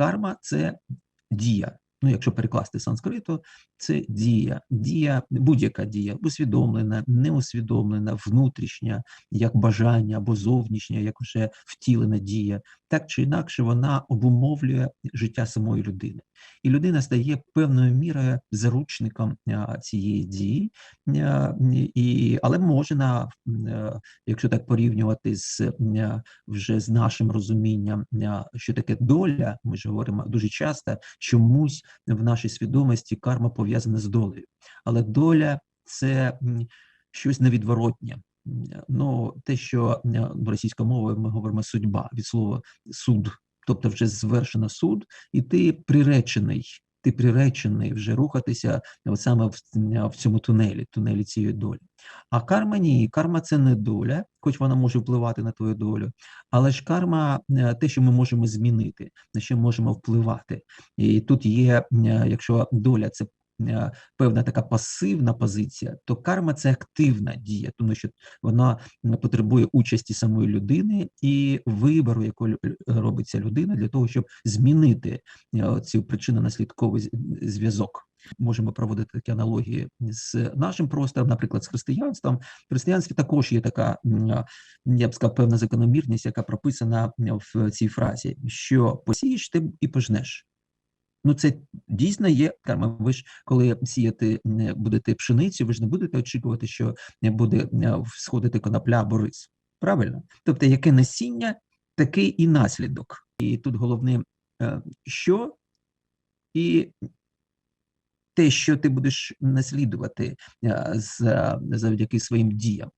карма це дія. Ну, якщо перекласти санскриту, це дія, дія, будь-яка дія, усвідомлена, неусвідомлена, внутрішня, як бажання або зовнішня, як вже втілена дія, так чи інакше вона обумовлює життя самої людини. І людина стає певною мірою заручником цієї дії, і, але може на, е, якщо так порівнювати з е, вже з нашим розумінням, що таке доля, ми ж говоримо дуже часто, чомусь в нашій свідомості карма пов'язана з долею. Але доля це щось невідворотнє. Ну, те, що е, російською мовою ми говоримо судьба від слова суд, тобто вже звершено суд, і ти приречений. Ти приречений вже рухатися от саме в, в цьому тунелі, тунелі цієї долі. А карма ні, карма це не доля, хоч вона може впливати на твою долю, але ж карма е, те, що ми можемо змінити, на що можемо впливати. І тут є, е, якщо доля це е, певна така пасивна позиція, то карма це активна дія, тому що вона м, потребує участі самої людини і вибору, яку робиться людина для того, щоб змінити е, цю причинно-наслідковий зв'язок. Можемо проводити такі аналогії з нашим простором, наприклад, з християнством. В християнстві також є така, я б сказав, певна закономірність, яка прописана в цій фразі, що посієш ти і пожнеш. Ну, це дійсно є карма. Ви ж коли сіяти будете пшеницю, ви ж не будете очікувати, що буде е, сходити конопля або рис. Правильно? Тобто, яке насіння, такий і наслідок. І тут головне, е, що і те, що ти будеш наслідувати е, за- завдяки своїм діям.